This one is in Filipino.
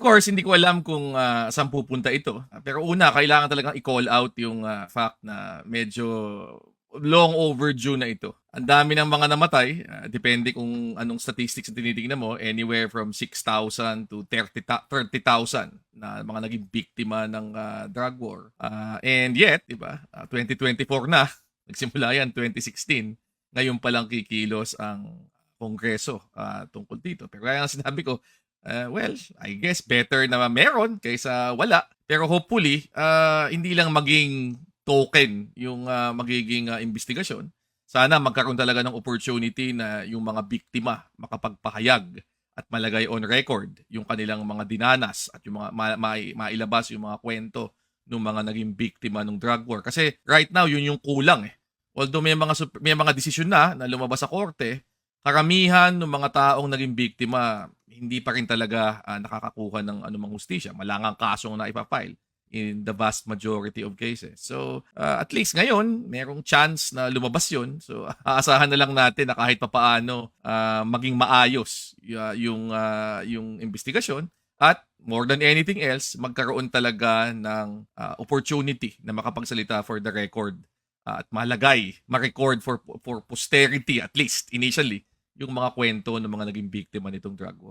course, hindi ko alam kung ah, saan pupunta ito. Pero una, kailangan talagang i-call out yung ah, fact na medyo long overdue na ito. Ang dami ng mga namatay, ah, depende kung anong statistics na tinitingnan mo, anywhere from 6,000 to 30 ta- 30,000 na mga naging biktima ng ah, drug war. Ah, and yet, di ba, ah, 2024 na, nagsimula yan 2016, ngayon pa lang kikilos ang kongreso ah, tungkol dito. Pero kaya nga sinabi ko, Uh, well, I guess better na meron kaysa wala. Pero hopefully, uh, hindi lang maging token yung uh, magiging uh, investigasyon. Sana magkaroon talaga ng opportunity na yung mga biktima makapagpahayag at malagay on record yung kanilang mga dinanas at yung mga ma- ma- mailabas yung mga kwento ng mga naging biktima ng drug war. Kasi right now, yun yung kulang eh. Although may mga, may mga desisyon na na lumabas sa korte, karamihan ng mga taong naging biktima hindi pa rin talaga ah, nakakakuha ng anumang hustisya. Malangang kasong na ipafile in the vast majority of cases. So, ah, at least ngayon, merong chance na lumabas yun. So, aasahan na lang natin na kahit papaano ah, maging maayos ah, yung, ah, yung investigasyon at more than anything else, magkaroon talaga ng ah, opportunity na makapagsalita for the record at malagay, ma-record for, for posterity at least initially yung mga kwento ng mga naging biktima nitong drug war.